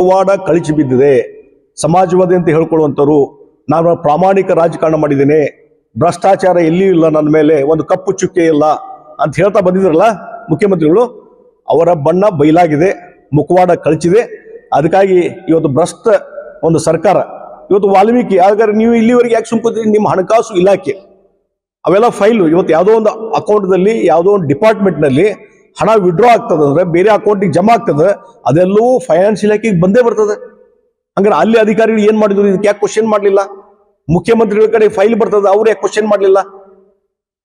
ಪವಾಡ ಕಳಿಸಿ ಬಿದ್ದಿದೆ. ಸಮಾಜವಾದಿ ಅಂತ ಹೇಳ್ಕೊಳ್ಳುವಂಥವ್ರು, ನಾನು ಪ್ರಾಮಾಣಿಕ ರಾಜಕಾರಣ ಮಾಡಿದ್ದೇನೆ. ಭ್ರಷ್ಟಾಚಾರ ಎಲ್ಲಿಯೂ ಇಲ್ಲ ನನ್ನ ಮೇಲೆ, ಒಂದು ಕಪ್ಪು ಚುಕ್ಕೆ ಇಲ್ಲ ಅಂತ ಹೇಳ್ತಾ ಬಂದಿದ್ರಲ್ಲ ಮುಖ್ಯಮಂತ್ರಿಗಳು, ಅವರ ಬಣ್ಣ ಬಯಲಾಗಿದೆ, ಮುಖವಾಡ ಕಳಚಿದೆ. ಅದಕ್ಕಾಗಿ ಇವತ್ತು ಭ್ರಷ್ಟ ಒಂದು ಸರ್ಕಾರ, ಇವತ್ತು ವಾಲ್ಮೀಕಿ, ಹಾಗಾದ್ರೆ ನೀವು ಇಲ್ಲಿವರೆಗೆ ಯಾಕೆ ಸುಮ್ಕೋತೀರಿ? ನಿಮ್ಮ ಹಣಕಾಸು ಇಲಾಖೆ. ಅವೆಲ್ಲ ಫೈಲು, ಇವತ್ತು ಯಾವುದೋ ಒಂದು ಅಕೌಂಟ್ದಲ್ಲಿ ಯಾವುದೋ ಒಂದು ಡಿಪಾರ್ಟ್ಮೆಂಟ್ನಲ್ಲಿ ಹಣ ವಿಡ್ರಾ ಆಗ್ತದೆ ಅಂದ್ರೆ ಬೇರೆ ಅಕೌಂಟಿಗೆ ಜಮಾ ಆಗ್ತದೆ, ಅದೆಲ್ಲವೂ ಫೈನಾನ್ಸ್ ಇಲಾಖೆಗೆ ಬಂದೇ ಬರ್ತದೆ. ಹಂಗಾರೆ ಅಲ್ಲಿ ಅಧಿಕಾರಿಗಳು ಏನ್ ಮಾಡಿದ್ರು? ಇದಕ್ಕೆ ಯಾಕೆ ಕ್ವಶನ್ ಮಾಡಲಿಲ್ಲ? ಮುಖ್ಯಮಂತ್ರಿಗಳ ಕಡೆ ಫೈಲ್ ಬರ್ತದೆ, ಅವ್ರು ಯಾಕೆ ಕ್ವಶನ್ ಮಾಡಲಿಲ್ಲ?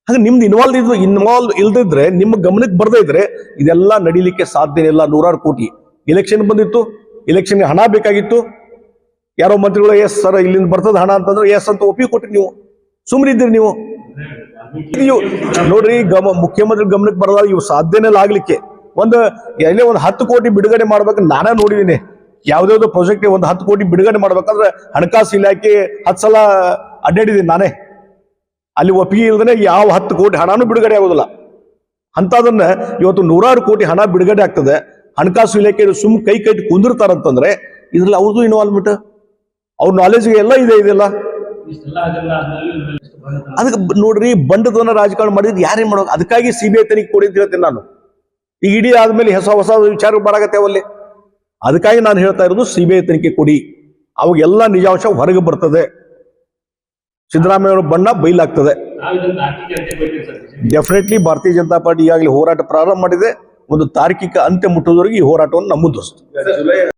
ಹಾಗೆ ನಿಮ್ದು ಇನ್ವಾಲ್ವ್ ಇದ್ದು ಇನ್ವಾಲ್ವ್ ಇಲ್ದಿದ್ರೆ ನಿಮ್ಮ ಗಮನಕ್ಕೆ ಬರ್ದೇ ಇದ್ರೆ ಇದೆಲ್ಲ ನಡೀಲಿಕ್ಕೆ ಸಾಧ್ಯ ಇಲ್ಲ, ನೂರಾರು ಕೋಟಿ. ಎಲೆಕ್ಷನ್ ಬಂದಿತ್ತು ಎಲೆಕ್ಷನ್ಗೆ ಹಣ ಬೇಕಾಗಿತ್ತು. ಯಾರೋ ಮಂತ್ರಿಗಳು, ಎಸ್ ಸರ್, ಇಲ್ಲಿಂದ ಬರ್ತದ ಹಣ ಅಂತಂದ್ರೆ, ಎಸ್ ಅಂತ ಒಪ್ಪಿ ಕೊಟ್ಟು ನೀವು. ಸುಮ್ಮನಿದ್ದೀರಿ ನೀವು. ನೋಡ್ರಿ, ಗಮ ಮುಖ್ಯಮಂತ್ರಿ ಗಮನಕ್ಕೆ ಬರೋದಾಗ ಇವು ಸಾಧ್ಯನೇ ಆಗ್ಲಿಕ್ಕೆ. ಒಂದು, ಎಲ್ಲೇ ಒಂದು ಹತ್ತು ಕೋಟಿ ಬಿಡುಗಡೆ ಮಾಡ್ಬೇಕು ನಾನೇ ನೋಡಿದೀನಿ. ಯಾವ್ದಾವ್ದು ಪ್ರಾಜೆಕ್ಟ್ ಒಂದು ಹತ್ತು ಕೋಟಿ ಬಿಡುಗಡೆ ಮಾಡ್ಬೇಕಂದ್ರೆ ಹಣಕಾಸು ಇಲಾಖೆ ಹತ್ತು ಸಲ ಅಡ್ಡಾಡಿದೀನಿ ನಾನೇ. ಅಲ್ಲಿ ಒಪ್ಪಿಗೆ ಇಲ್ದೇ ಯಾವ ಹತ್ತು ಕೋಟಿ ಹಣನೂ ಬಿಡುಗಡೆ ಆಗೋದಿಲ್ಲ. ಅಂತದನ್ನ ಇವತ್ತು ನೂರಾರು ಕೋಟಿ ಹಣ ಬಿಡುಗಡೆ ಆಗ್ತದೆ. ಹಣಕಾಸು ಇಲಾಖೆ ಸುಮ್ ಕೈ ಕಟ್ಟಿ ಕುಂದಿರ್ತಾರಂತಂದ್ರೆ ಇದ್ರಲ್ಲಿ ಅವ್ರದ್ದು ಇನ್ವಾಲ್ವ್ಮೆಂಟ್ ಅವ್ರ ನಾಲೆಜ್ಗೆ ಎಲ್ಲ ಇದೆ, ಇದೆಲ್ಲ. ಅದಕ್ಕೆ ನೋಡ್ರಿ, ಬಂಡದವನ್ನ ರಾಜಕಾರಣ ಮಾಡಿದ್ರೆ ಯಾರೇ ಮಾಡೋದು? ಅದಕ್ಕಾಗಿ ಸಿ ಬಿ ಐ ತನಿಖೆ ಕೊಡಿದ್ದಿರತ್ತೆ ನಾನು. ಈಗ ಇಡೀ ಆದ್ಮೇಲೆ ಹೊಸ ಹೊಸ ವಿಚಾರ ಬರಾಗತ್ತೆ ಅವಲ್ಲಿ ಅದಕ್ಕಾಗಿ ನಾನು ಹೇಳ್ತಾ ಇರೋದು ಸಿ ಬಿ ಐ ತನಿಖೆ ಕೊಡಿ. ಅವಾಗೆಲ್ಲ ನಿಜಾಂಶ ಹೊರಗೆ ಬರ್ತದೆ. ಸಿದ್ದರಾಮಯ್ಯ ಅವರ ಬಣ್ಣ ಸರ್ ಡೆಫಿನೆಟ್ಲಿ ಭಾರತೀಯ ಜನತಾ ಪಾರ್ಟಿ ಈಗಾಗಲೇ ಹೋರಾಟ ಪ್ರಾರಂಭ ಮಾಡಿದೆ. ಒಂದು ತಾರ್ಕಿಕ ಅಂತ್ಯ ಮುಟ್ಟುವವರೆಗೆ ಈ ಹೋರಾಟವನ್ನು ನಮ್ಮ ಮುಂದುವರಿಸ್ತದೆ